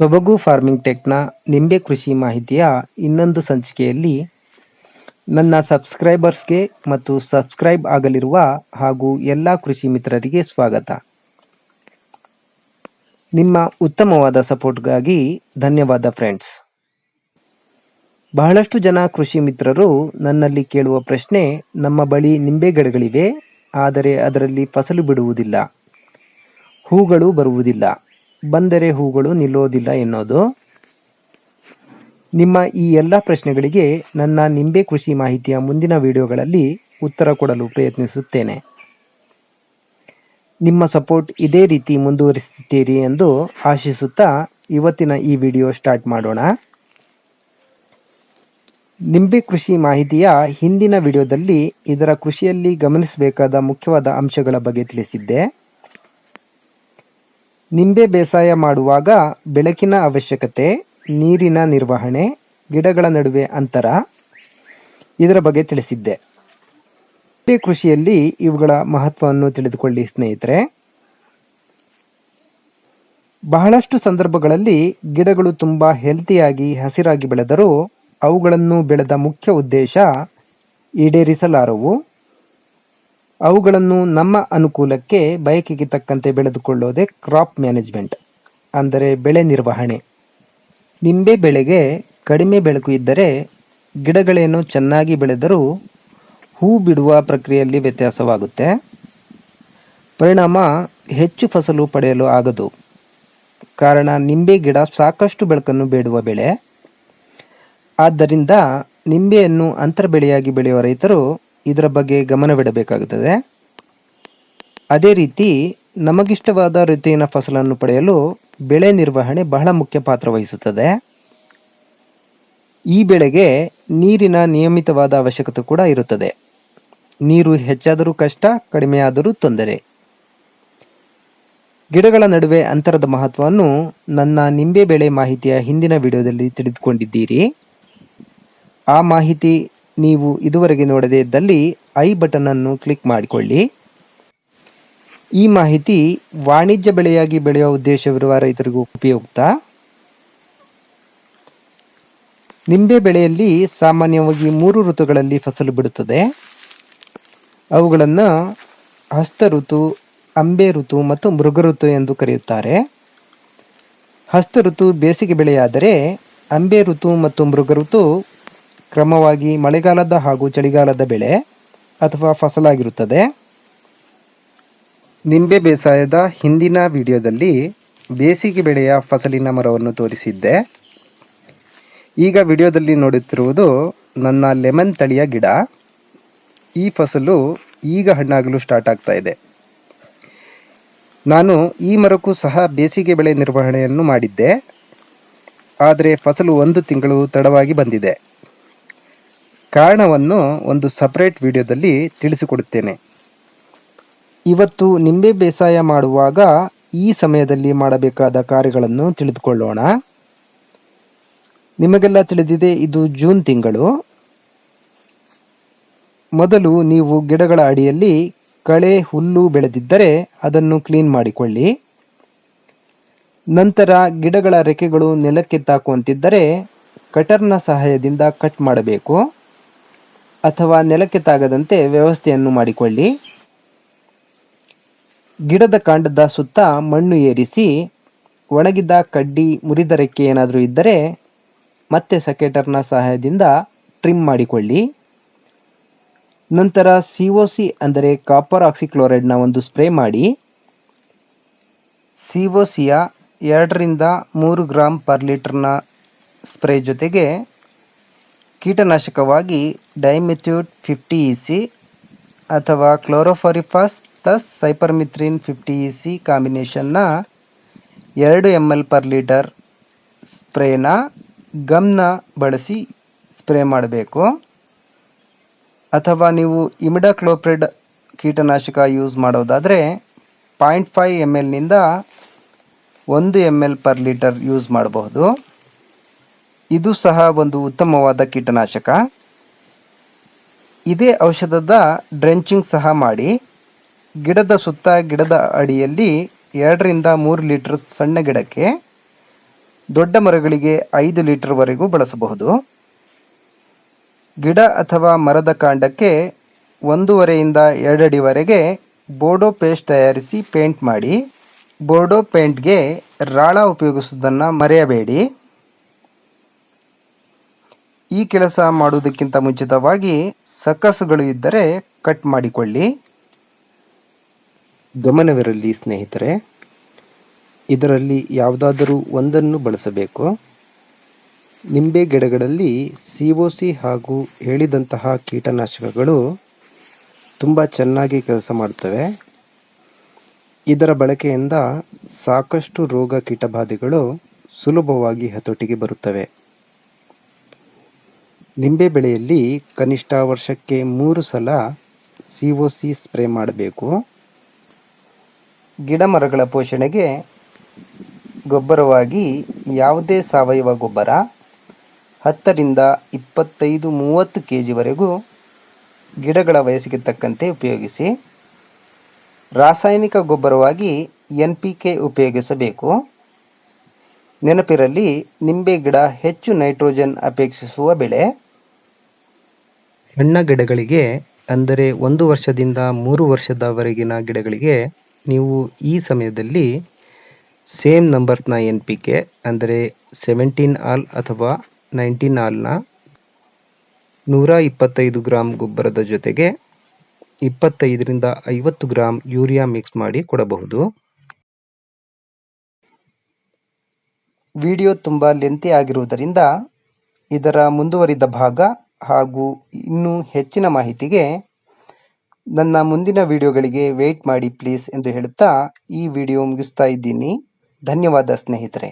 ಸೊಬಗು ಫಾರ್ಮಿಂಗ್ ಟೆಕ್ನ ನಿಂಬೆ ಕೃಷಿ ಮಾಹಿತಿಯ ಇನ್ನೊಂದು ಸಂಚಿಕೆಯಲ್ಲಿ ನನ್ನ ಸಬ್ಸ್ಕ್ರೈಬರ್ಸ್ಗೆ ಮತ್ತು ಸಬ್ಸ್ಕ್ರೈಬ್ ಆಗಲಿರುವ ಹಾಗೂ ಎಲ್ಲ ಕೃಷಿ ಮಿತ್ರರಿಗೆ ಸ್ವಾಗತ. ನಿಮ್ಮ ಉತ್ತಮವಾದ ಸಪೋರ್ಟ್ಗಾಗಿ ಧನ್ಯವಾದ ಫ್ರೆಂಡ್ಸ್. ಬಹಳಷ್ಟು ಜನ ಕೃಷಿ ಮಿತ್ರರು ನನ್ನಲ್ಲಿ ಕೇಳುವ ಪ್ರಶ್ನೆ, ನಮ್ಮ ಬಳಿ ನಿಂಬೆ ಗಿಡಗಳಿವೆ ಆದರೆ ಅದರಲ್ಲಿ ಫಸಲು ಬಿಡುವುದಿಲ್ಲ. ಹೂಗಳು ಬರುವುದಿಲ್ಲ. ಬಂದರೆ ಹೂಗಳು ನಿಲ್ಲೋದಿಲ್ಲ ಎನ್ನೋದು ನಿಮ್ಮ ಈ ಎಲ್ಲ ಪ್ರಶ್ನೆಗಳಿಗೆ ನನ್ನ ನಿಂಬೆ ಕೃಷಿ ಮಾಹಿತಿಯ ಮುಂದಿನ ವಿಡಿಯೋಗಳಲ್ಲಿ ಉತ್ತರ ಕೊಡಲು ಪ್ರಯತ್ನಿಸುತ್ತೇನೆ. ನಿಮ್ಮ ಸಪೋರ್ಟ್ ಇದೇ ರೀತಿ ಮುಂದುವರಿಸುತ್ತೀರಿ ಎಂದು ಆಶಿಸುತ್ತಾ ಇವತ್ತಿನ ಈ ವಿಡಿಯೋ ಸ್ಟಾರ್ಟ್ ಮಾಡೋಣ. ನಿಂಬೆ ಕೃಷಿ ಮಾಹಿತಿಯ ಹಿಂದಿನ ವಿಡಿಯೋದಲ್ಲಿ ಇದರ ಕೃಷಿಯಲ್ಲಿ ಗಮನಿಸಬೇಕಾದ ಮುಖ್ಯವಾದ ಅಂಶಗಳ ಬಗ್ಗೆ ತಿಳಿಸಿದ್ದೆ. ನಿಂಬೆ ಬೇಸಾಯ ಮಾಡುವಾಗ ಬೆಳಕಿನ ಅವಶ್ಯಕತೆ, ನೀರಿನ ನಿರ್ವಹಣೆ, ಗಿಡಗಳ ನಡುವೆ ಅಂತರ ಇದರ ಬಗ್ಗೆ ತಿಳಿಸಿದ್ದೆ. ಕೃಷಿಯಲ್ಲಿ ಇವುಗಳ ಮಹತ್ವವನ್ನು ತಿಳಿದುಕೊಳ್ಳಿ ಸ್ನೇಹಿತರೆ. ಬಹಳಷ್ಟು ಸಂದರ್ಭಗಳಲ್ಲಿ ಗಿಡಗಳು ತುಂಬ ಹೆಲ್ತಿಯಾಗಿ ಹಸಿರಾಗಿ ಬೆಳೆದರೂ ಅವುಗಳನ್ನು ಬೆಳೆದ ಮುಖ್ಯ ಉದ್ದೇಶ ಈಡೇರಿಸಲಾರವು. ಅವುಗಳನ್ನು ನಮ್ಮ ಅನುಕೂಲಕ್ಕೆ ಬಯಕೆಗೆ ತಕ್ಕಂತೆ ಬೆಳೆದುಕೊಳ್ಳೋದೇ ಕ್ರಾಪ್ ಮ್ಯಾನೇಜ್ಮೆಂಟ್, ಅಂದರೆ ಬೆಳೆ ನಿರ್ವಹಣೆ. ನಿಂಬೆ ಬೆಳೆಗೆ ಕಡಿಮೆ ಬೆಳಕು ಇದ್ದರೆ ಗಿಡಗಳೇನು ಚೆನ್ನಾಗಿ ಬೆಳೆದರೂ ಹೂ ಬಿಡುವ ಪ್ರಕ್ರಿಯೆಯಲ್ಲಿ ವ್ಯತ್ಯಾಸವಾಗುತ್ತೆ. ಪರಿಣಾಮ ಹೆಚ್ಚು ಫಸಲು ಪಡೆಯಲು ಆಗದು. ಕಾರಣ ನಿಂಬೆ ಗಿಡ ಸಾಕಷ್ಟು ಬೆಳಕನ್ನು ಬೇಡುವ ಬೆಳೆ. ಆದ್ದರಿಂದ ನಿಂಬೆಯನ್ನು ಅಂತರ ಬೆಳೆಯಾಗಿ ಬೆಳೆಯುವ ರೈತರು ಇದರ ಬಗ್ಗೆ ಗಮನವಿಡಬೇಕಾಗುತ್ತದೆ. ಅದೇ ರೀತಿ ನಮಗಿಷ್ಟವಾದ ಋತುವಿನ ಫಸಲನ್ನು ಪಡೆಯಲು ಬೆಳೆ ನಿರ್ವಹಣೆ ಬಹಳ ಮುಖ್ಯ ಪಾತ್ರ ವಹಿಸುತ್ತದೆ. ಈ ಬೆಳೆಗೆ ನೀರಿನ ನಿಯಮಿತವಾದ ಅವಶ್ಯಕತೆ ಕೂಡ ಇರುತ್ತದೆ. ನೀರು ಹೆಚ್ಚಾದರೂ ಕಷ್ಟ, ಕಡಿಮೆಯಾದರೂ ತೊಂದರೆ. ಗಿಡಗಳ ನಡುವೆ ಅಂತರದ ಮಹತ್ವವನ್ನು ನನ್ನ ನಿಂಬೆ ಬೆಳೆ ಮಾಹಿತಿಯ ಹಿಂದಿನ ವಿಡಿಯೋದಲ್ಲಿ ತಿಳಿದುಕೊಂಡಿದ್ದೀರಿ. ಆ ಮಾಹಿತಿ ನೀವು ಇದುವರೆಗೆ ನೋಡದೇ ಇದ್ದಲ್ಲಿ ಐ ಬಟನ್ ಅನ್ನು ಕ್ಲಿಕ್ ಮಾಡಿಕೊಳ್ಳಿ. ಈ ಮಾಹಿತಿ ವಾಣಿಜ್ಯ ಬೆಳೆಯಾಗಿ ಬೆಳೆಯುವ ಉದ್ದೇಶವಿರುವ ರೈತರಿಗೂ ಉಪಯುಕ್ತ. ನಿಂಬೆ ಬೆಳೆಯಲ್ಲಿ ಸಾಮಾನ್ಯವಾಗಿ ಮೂರು ಋತುಗಳಲ್ಲಿ ಫಸಲು ಬಿಡುತ್ತದೆ. ಅವುಗಳನ್ನು ಹಸ್ತ ಋತು, ಅಂಬೆ ಋತು ಮತ್ತು ಮೃಗ ಋತು ಎಂದು ಕರೆಯುತ್ತಾರೆ. ಹಸ್ತ ಋತು ಬೇಸಿಗೆ ಬೆಳೆಯಾದರೆ ಅಂಬೆ ಋತು ಮತ್ತು ಮೃಗ ಋತು ಕ್ರಮವಾಗಿ ಮಳೆಗಾಲದ ಹಾಗೂ ಚಳಿಗಾಲದ ಬೆಳೆ ಅಥವಾ ಫಸಲಾಗಿರುತ್ತದೆ. ನಿಂಬೆ ಬೇಸಾಯದ ಹಿಂದಿನ ವಿಡಿಯೋದಲ್ಲಿ ಬೇಸಿಗೆ ಬೆಳೆಯ ಫಸಲಿನ ಮರವನ್ನು ತೋರಿಸಿದ್ದೆ. ಈಗ ವಿಡಿಯೋದಲ್ಲಿ ನೋಡುತ್ತಿರುವುದು ನನ್ನ ಲೆಮನ್ ತಳಿಯ ಗಿಡ. ಈ ಫಸಲು ಈಗ ಹಣ್ಣಾಗಲು ಸ್ಟಾರ್ಟ್ ಆಗ್ತಾ ಇದೆ. ನಾನು ಈ ಮರಕ್ಕೂ ಸಹ ಬೇಸಿಗೆ ಬೆಳೆ ನಿರ್ವಹಣೆಯನ್ನು ಮಾಡಿದ್ದೆ. ಆದರೆ ಫಸಲು ಒಂದು ತಿಂಗಳು ತಡವಾಗಿ ಬಂದಿದೆ. ಕಾರಣವನ್ನು ಒಂದು ಸಪರೇಟ್ ವಿಡಿಯೋದಲ್ಲಿ ತಿಳಿಸಿಕೊಡುತ್ತೇನೆ. ಇವತ್ತು ನಿಂಬೆ ಬೇಸಾಯ ಮಾಡುವಾಗ ಈ ಸಮಯದಲ್ಲಿ ಮಾಡಬೇಕಾದ ಕಾರ್ಯಗಳನ್ನು ತಿಳಿದುಕೊಳ್ಳೋಣ. ನಿಮಗೆಲ್ಲ ತಿಳಿದಿದೆ, ಇದು ಜೂನ್ ತಿಂಗಳು. ಮೊದಲು ನೀವು ಗಿಡಗಳ ಅಡಿಯಲ್ಲಿ ಕಳೆ, ಹುಲ್ಲು ಬೆಳೆದಿದ್ದರೆ ಅದನ್ನು ಕ್ಲೀನ್ ಮಾಡಿಕೊಳ್ಳಿ. ನಂತರ ಗಿಡಗಳ ರೆಕ್ಕೆಗಳು ನೆಲಕ್ಕೆ ತಾಕುವಂತಿದ್ದರೆ ಕಟರ್ನ ಸಹಾಯದಿಂದ ಕಟ್ ಮಾಡಬೇಕು ಅಥವಾ ನೆಲಕ್ಕೆ ತಾಗದಂತೆ ವ್ಯವಸ್ಥೆಯನ್ನು ಮಾಡಿಕೊಳ್ಳಿ. ಗಿಡದ ಕಾಂಡದ ಸುತ್ತ ಮಣ್ಣು ಏರಿಸಿ ಒಣಗಿದ ಕಡ್ಡಿ, ಮುರಿದ ರೆಕ್ಕೆ ಏನಾದರೂ ಇದ್ದರೆ ಮತ್ತೆ ಸಕೆಟರ್ನ ಸಹಾಯದಿಂದ ಟ್ರಿಮ್ ಮಾಡಿಕೊಳ್ಳಿ. ನಂತರ ಸಿ ಒ ಸಿ ಅಂದರೆ ಕಾಪರ್ ಆಕ್ಸಿಕ್ಲೋರೈಡ್ನ ಒಂದು ಸ್ಪ್ರೇ ಮಾಡಿ. ಸಿ ಒ ಸಿಯ ಎರಡರಿಂದ ಮೂರು ಗ್ರಾಮ್ ಪರ್ ಲೀಟರ್ನ ಸ್ಪ್ರೇ ಜೊತೆಗೆ ಕೀಟನಾಶಕವಾಗಿ ಡೈಮೆಥ್ಯೂಟ್ ಫಿಫ್ಟಿ ಇ ಸಿ ಅಥವಾ chlorpyrifos plus cypermethrin fifty E C ಕಾಂಬಿನೇಷನ್ನ ಎರಡು ಎಂ ಎಲ್ ಪರ್ ಲೀಟರ್ ಸ್ಪ್ರೇನ ಗಮ್ನ ಬಳಸಿ ಸ್ಪ್ರೇ ಮಾಡಬೇಕು. ಅಥವಾ ನೀವು ಇಮಿಡಾಕ್ಲೋಪ್ರಿಡ್ ಕೀಟನಾಶಕ ಯೂಸ್ ಮಾಡೋದಾದರೆ ಪಾಯಿಂಟ್ ಫೈವ್ ಎಂ ಎಲ್ನಿಂದ ಒಂದು M L per litre use ಮಾಡಬಹುದು. ಇದು ಸಹ ಒಂದು ಉತ್ತಮವಾದ ಕೀಟನಾಶಕ. ಇದೇ ಔಷಧದ ಡ್ರೆಂಚಿಂಗ್ ಸಹ ಮಾಡಿ, ಗಿಡದ ಸುತ್ತ ಗಿಡದ ಅಡಿಯಲ್ಲಿ ಎರಡರಿಂದ ಮೂರು ಲೀಟರ್ ಸಣ್ಣ ಗಿಡಕ್ಕೆ ದೊಡ್ಡ ಮರಗಳಿಗೆ ಐದು ಲೀಟರ್ವರೆಗೂ ಬಳಸಬಹುದು. ಗಿಡ ಅಥವಾ ಮರದ ಕಾಂಡಕ್ಕೆ ಒಂದೂವರೆಯಿಂದ ಎರಡಡಿವರೆಗೆ ಬೋರ್ಡೋ ಪೇಸ್ಟ್ ತಯಾರಿಸಿ ಪೇಂಟ್ ಮಾಡಿ ಬೋರ್ಡೋ ಪೇಂಟ್ಗೆ ರಾಳ ಉಪಯೋಗಿಸುವುದನ್ನು ಮರೆಯಬೇಡಿ. ಈ ಕೆಲಸ ಮಾಡುವುದಕ್ಕಿಂತ ಮುಂಚಿತವಾಗಿ ಸಕ್ಕಸುಗಳು ಇದ್ದರೆ ಕಟ್ ಮಾಡಿಕೊಳ್ಳಿ. ಗಮನವಿರಲಿ ಸ್ನೇಹಿತರೆ, ಇದರಲ್ಲಿ ಯಾವುದಾದರೂ ಒಂದನ್ನು ಬಳಸಬೇಕು. ನಿಂಬೆ ಗಿಡಗಳಲ್ಲಿ ಸಿ ಒ ಸಿ ಹಾಗೂ ಹೇಳಿದಂತಹ ಕೀಟನಾಶಕಗಳು ತುಂಬ ಚೆನ್ನಾಗಿ ಕೆಲಸ ಮಾಡುತ್ತವೆ. ಇದರ ಬಳಕೆಯಿಂದ ಸಾಕಷ್ಟು ರೋಗ ಕೀಟಬಾಧೆಗಳು ಸುಲಭವಾಗಿ ಹತೋಟಿಗೆ ಬರುತ್ತವೆ. ನಿಂಬೆ ಬೆಳೆಯಲ್ಲಿ ಕನಿಷ್ಠ ವರ್ಷಕ್ಕೆ ಮೂರು ಸಲ ಸಿ ಒ ಸಿ ಸ್ಪ್ರೇ ಮಾಡಬೇಕು. ಗಿಡ ಮರಗಳ ಪೋಷಣೆಗೆ ಗೊಬ್ಬರವಾಗಿ ಯಾವುದೇ ಸಾವಯವ ಗೊಬ್ಬರ ಹತ್ತರಿಂದ ಇಪ್ಪತ್ತೈದು ಮೂವತ್ತು ಕೆ ಜಿವರೆಗೂ ಗಿಡಗಳ ವಯಸ್ಸಿಗೆ ತಕ್ಕಂತೆ ಉಪಯೋಗಿಸಿ ರಾಸಾಯನಿಕ ಗೊಬ್ಬರವಾಗಿ ಎನ್ ಪಿ ಕೆ ಉಪಯೋಗಿಸಬೇಕು. ನೆನಪಿರಲಿ, ನಿಂಬೆ ಗಿಡ ಹೆಚ್ಚು ನೈಟ್ರೋಜನ್ ಅಪೇಕ್ಷಿಸುವ ಬೆಳೆ. ಸಣ್ಣ ಗಿಡಗಳಿಗೆ, ಅಂದರೆ ಒಂದು ವರ್ಷದಿಂದ ಮೂರು ವರ್ಷದವರೆಗಿನ ಗಿಡಗಳಿಗೆ ನೀವು ಈ ಸಮಯದಲ್ಲಿ ಸೇಮ್ ನಂಬರ್ಸ್ನ ಎನ್ ಪಿ ಕೆ, ಅಂದರೆ ಸೆವೆಂಟೀನ್ ಆಲ್ ಅಥವಾ ನೈನ್ಟೀನ್ ಆಲ್ನ ನೂರ ಇಪ್ಪತ್ತೈದು ಗ್ರಾಂ ಗೊಬ್ಬರದ ಜೊತೆಗೆ ಇಪ್ಪತ್ತೈದರಿಂದ ಐವತ್ತು ಗ್ರಾಂ ಯೂರಿಯಾ ಮಿಕ್ಸ್ ಮಾಡಿ ಕೊಡಬಹುದು. ವಿಡಿಯೋ ತುಂಬ ಲೆಂತಿ ಆಗಿರುವುದರಿಂದ ಇದರ ಮುಂದುವರಿದ ಭಾಗ ಹಾಗೂ ಇನ್ನೂ ಹೆಚ್ಚಿನ ಮಾಹಿತಿಗೆ ನನ್ನ ಮುಂದಿನ ವಿಡಿಯೋಗಳಿಗೆ ವೆಯ್ಟ್ ಮಾಡಿ ಪ್ಲೀಸ್ ಎಂದು ಹೇಳುತ್ತಾ ಈ ವಿಡಿಯೋ ಮುಗಿಸ್ತಾ ಇದ್ದೀನಿ. ಧನ್ಯವಾದ ಸ್ನೇಹಿತರೆ.